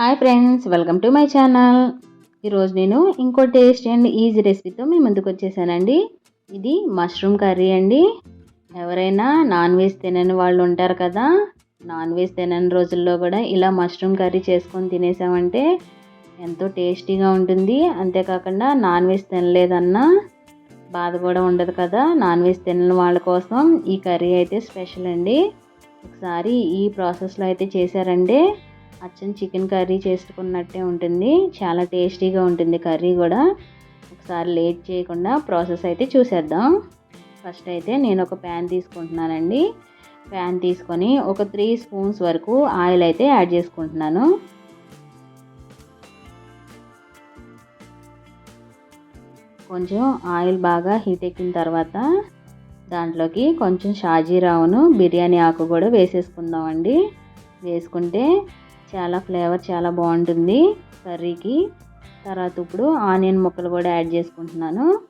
Hi friends welcome to my channel ఈరోజు నేను ఇంకో టేస్ట్ అండ్ ఈజీ రెసిపీతో మీ ముందుకు వచ్చేసానండి. ఇది మష్రూమ్ కర్రీ అండి. ఎవరైనా నాన్ వెజ్ తినని వాళ్ళు ఉంటారు కదా నాన్ వెజ్ తినని రోజుల్లో కూడా ఇలా మష్రూమ్ కర్రీ చేసుకొని తినేసామంటే ఎంతో టేస్టీగా ఉంటుంది. అంతేకాకుండా నాన్ వెజ్ తినలేదన్నా బాధ కూడా ఉండదు కదా నాన్ వెజ్ తినని వాళ్ళ కోసం ఈ కర్రీ అయితే స్పెషల్ అండి. ఒకసారి ఈ ప్రాసెస్లో అయితే చేశారంటే అచ్చం చికెన్ కర్రీ చేసుకున్నట్టే ఉంటుంది. చాలా టేస్టీగా ఉంటుంది కర్రీ కూడా. ఒకసారి లేట్ చేయకుండా ప్రాసెస్ అయితే చూసేద్దాం. ఫస్ట్ అయితే నేను ఒక ప్యాన్ తీసుకుంటున్నానండి. ప్యాన్ తీసుకొని ఒక త్రీ స్పూన్స్ వరకు ఆయిల్ అయితే యాడ్ చేసుకుంటున్నాను. కొంచెం ఆయిల్ బాగా హీట్ ఎక్కిన తర్వాత దాంట్లోకి కొంచెం షాజీరావును బిర్యానీ ఆకు కూడా వేసేసుకుందామండి. వేసుకుంటే చాలా ఫ్లేవర్ చాలా బాగుంటుంది కర్రీకి. తర్వాత ఇప్పుడు ఆనియన్ ముక్కలు కూడా యాడ్ చేసుకుంటున్నాను.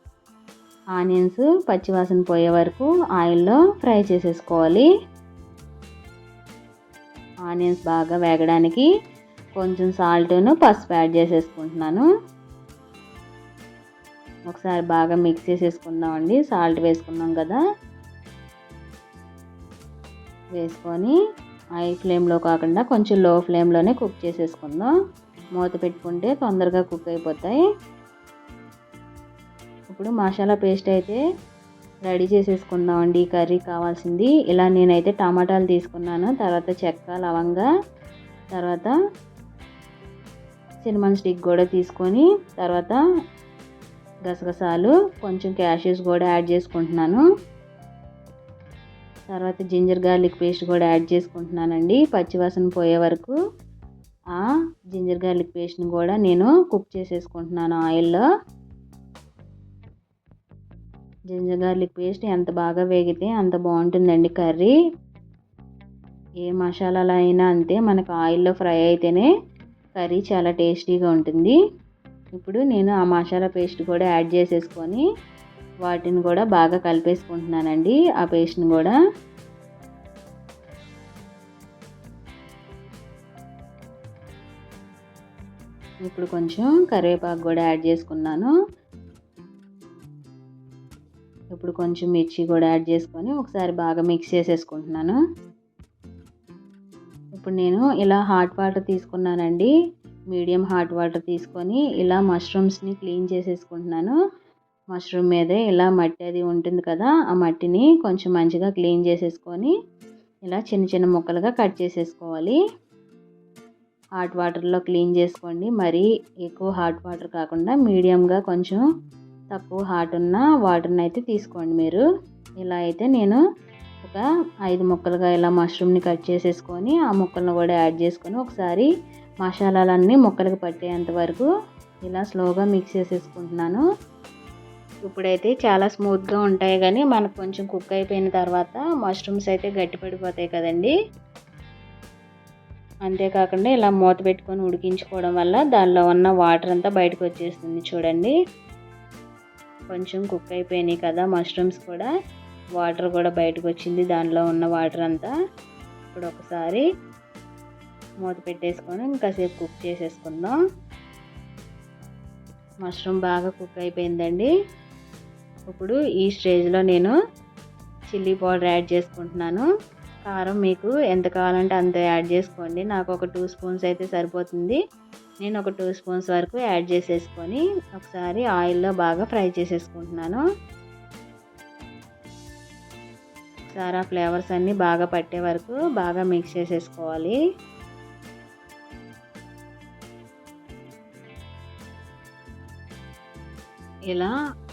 ఆనియన్స్ పచ్చివాసన పోయే వరకు ఆయిల్లో ఫ్రై చేసేసుకోవాలి. ఆనియన్స్ బాగా వేగడానికి కొంచెం సాల్ట్ను పసుపు యాడ్ చేసేసుకుంటున్నాను. ఒకసారి బాగా మిక్స్ చేసేసుకుందామండి. సాల్ట్ వేసుకున్నాం కదా. వేసుకొని హై ఫ్లేమ్లో కాకుండా కొంచెం లో ఫ్లేమ్లోనే కుక్ చేసేసుకుందాం. మూత పెట్టుకుంటే తొందరగా కుక్ అయిపోతాయి. ఇప్పుడు మసాలా పేస్ట్ అయితే రెడీ చేసేసుకుందాం అండి ఈ కర్రీ కావాల్సింది. ఇలా నేనైతే టమాటాలు తీసుకున్నాను. తర్వాత చెక్క లవంగా తర్వాత సినిమన్ స్టిక్ కూడా తీసుకొని తర్వాత గసగసాలు కొంచెం క్యాషెస్ కూడా యాడ్ చేసుకుంటున్నాను. తర్వాత జింజర్ గార్లిక్ పేస్ట్ కూడా యాడ్ చేసుకుంటున్నానండి. పచ్చివాసన పోయే వరకు ఆ జింజర్ గార్లిక్ పేస్ట్ని కూడా నేను కుక్ చేసేసుకుంటున్నాను ఆయిల్లో. జింజర్ గార్లిక్ పేస్ట్ ఎంత బాగా వేగితే అంత బాగుంటుందండి కర్రీ. ఏ మసాలాలు అయినా అంతే మనకు ఆయిల్లో ఫ్రై అయితేనే కర్రీ చాలా టేస్టీగా ఉంటుంది. ఇప్పుడు నేను ఆ మసాలా పేస్ట్ కూడా యాడ్ చేసేసుకొని వాటిని కూడా బాగా కలిపేసుకుంటున్నానండి. ఆ పేస్ట్ని కూడా. ఇప్పుడు కొంచెం కరివేపాకు కూడా యాడ్ చేసుకున్నాను. ఇప్పుడు కొంచెం మిర్చి కూడా యాడ్ చేసుకొని ఒకసారి బాగా మిక్స్ చేసేసుకుంటున్నాను. ఇప్పుడు నేను ఇలా హాట్ వాటర్ తీసుకున్నానండి. మీడియం హాట్ వాటర్ తీసుకొని ఇలా మష్రూమ్స్ని క్లీన్ చేసేసుకుంటున్నాను. మష్రూమ్ మీదే ఇలా మట్టి అది ఉంటుంది కదా ఆ మట్టిని కొంచెం మంచిగా క్లీన్ చేసేసుకొని ఇలా చిన్న చిన్న ముక్కలుగా కట్ చేసేసుకోవాలి. హాట్ వాటర్లో క్లీన్ చేసుకోండి. మరీ ఎక్కువ హాట్ వాటర్ కాకుండా మీడియంగా కొంచెం తక్కువ హాట్ ఉన్న వాటర్ని అయితే తీసుకోండి మీరు. ఇలా అయితే నేను ఒక ఐదు ముక్కలుగా ఇలా మష్రూమ్ని కట్ చేసేసుకొని ఆ ముక్కలను కూడా యాడ్ చేసుకొని ఒకసారి మసాలాలన్నీ ముక్కలకు పట్టేంత వరకు ఇలా స్లోగా మిక్స్ చేసేసుకుంటున్నాను. ఇప్పుడైతే చాలా స్మూత్గా ఉంటాయి కానీ మనకు కొంచెం కుక్ అయిపోయిన తర్వాత మష్రూమ్స్ అయితే గట్టిపడిపోతాయి కదండి. అంతేకాకుండా ఇలా మూత పెట్టుకొని ఉడికించుకోవడం వల్ల దానిలో ఉన్న వాటర్ అంతా బయటకు వచ్చేస్తుంది చూడండి. కొంచెం కుక్ అయిపోయినాయి కదా మష్రూమ్స్ కూడా. వాటర్ కూడా బయటకు వచ్చింది దానిలో ఉన్న వాటర్ అంతా. ఇప్పుడు ఒకసారి మూత పెట్టేసుకొని ఇంకాసేపు కుక్ చేసేసుకుందాం. మష్రూమ్ బాగా కుక్ అయిపోయిందండి. ఇప్పుడు ఈ స్టేజ్లో నేను చిల్లీ పౌడర్ యాడ్ చేసుకుంటున్నాను. కారం మీకు ఎంత కావాలంటే అంత యాడ్ చేసుకోండి. నాకు ఒక టూ స్పూన్స్ అయితే సరిపోతుంది. నేను ఒక టూ స్పూన్స్ వరకు యాడ్ చేసేసుకొని ఒకసారి ఆయిల్లో బాగా ఫ్రై చేసేసుకుంటున్నాను. ఒకసారి ఆ ఫ్లేవర్స్ అన్నీ బాగా పట్టే వరకు బాగా మిక్స్ చేసేసుకోవాలి. ఇలా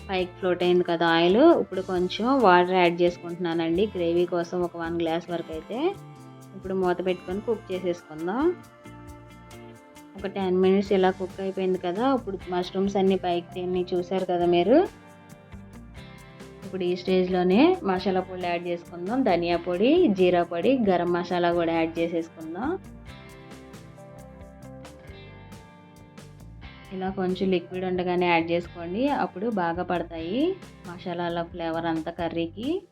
పైకి ఫ్లోట్ అయింది కదా ఆయిల్. ఇప్పుడు కొంచెం వాటర్ యాడ్ చేసుకుంటున్నానండి. గ్రేవీ కోసం ఒక వన్ గ్లాస్ వరకు అయితే. ఇప్పుడు మూత పెట్టుకొని కుక్ చేసేసుకుందాం. ఒక టెన్ మినిట్స్ ఇలా కుక్ అయిపోయింది కదా. ఇప్పుడు మష్రూమ్స్ అన్నీ పైకి తిని చూసారు కదా మీరు? ఇప్పుడు ఈ స్టేజ్లోనే మసాలా పొడి యాడ్ చేసుకుందాం. ధనియా పొడి జీరా పొడి గరం మసాలా కూడా యాడ్ చేసేసుకుందాం. ఇలా కొంచెం లిక్విడ్ ఉండగానే యాడ్ చేసుకోండి. అప్పుడు బాగా పడతాయి మసాలాల ఫ్లేవర్ అంతా కర్రీకి.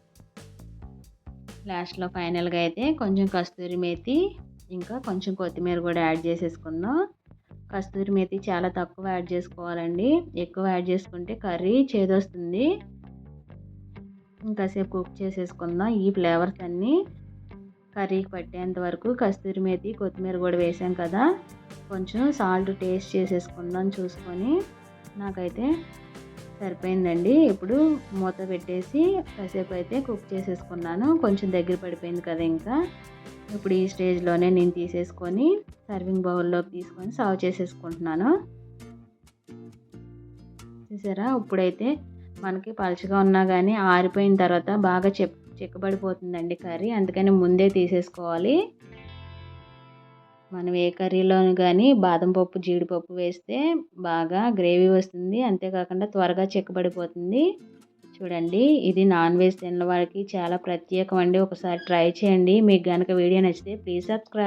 లాస్ట్లో ఫైనల్గా అయితే కొంచెం కస్తూరి మేతి ఇంకా కొంచెం కొత్తిమీర కూడా యాడ్ చేసేసుకుందాం. కస్తూరి మేతి చాలా తక్కువ యాడ్ చేసుకోవాలండి. ఎక్కువ యాడ్ చేసుకుంటే కర్రీ చేదొస్తుంది. ఇంకాసేపు కుక్ చేసేసుకుందాం ఈ ఫ్లేవర్స్ అన్నీ. కర్రీకి పట్టేంత వరకు కస్తూరి మేతి కొత్తిమీర కూడా వేసాం కదా. కొంచెం సాల్ట్ టేస్ట్ చేసేసుకుందాం చూసుకొని. నాకైతే సరిపోయిందండి. ఇప్పుడు మూత పెట్టేసి కాసేపు అయితే కుక్ చేసేసుకున్నాను. కొంచెం దగ్గర పడిపోయింది కదా ఇంకా. ఇప్పుడు ఈ స్టేజ్లోనే నేను తీసేసుకొని సర్వింగ్ బౌల్లోకి తీసుకొని సర్వ్ చేసేసుకుంటున్నాను. చూసారా? ఇప్పుడైతే మనకి పలుచగా ఉన్నా కానీ ఆరిపోయిన తర్వాత బాగా చెప్ చిక్కబడిపోతుందండి కర్రీ. అందుకని ముందే తీసేసుకోవాలి. మనం ఏ కర్రీలోనూ కానీ బాదం పప్పు జీడిపప్పు వేస్తే బాగా గ్రేవీ వస్తుంది. అంతేకాకుండా త్వరగా చిక్కబడిపోతుంది. చూడండి ఇది నాన్ వెజ్ తిన్న వారికి చాలా ప్రత్యేకం అండి ఒకసారి ట్రై చేయండి. మీకు కనుక వీడియో నచ్చితే ప్లీజ్ సబ్స్క్రైబ్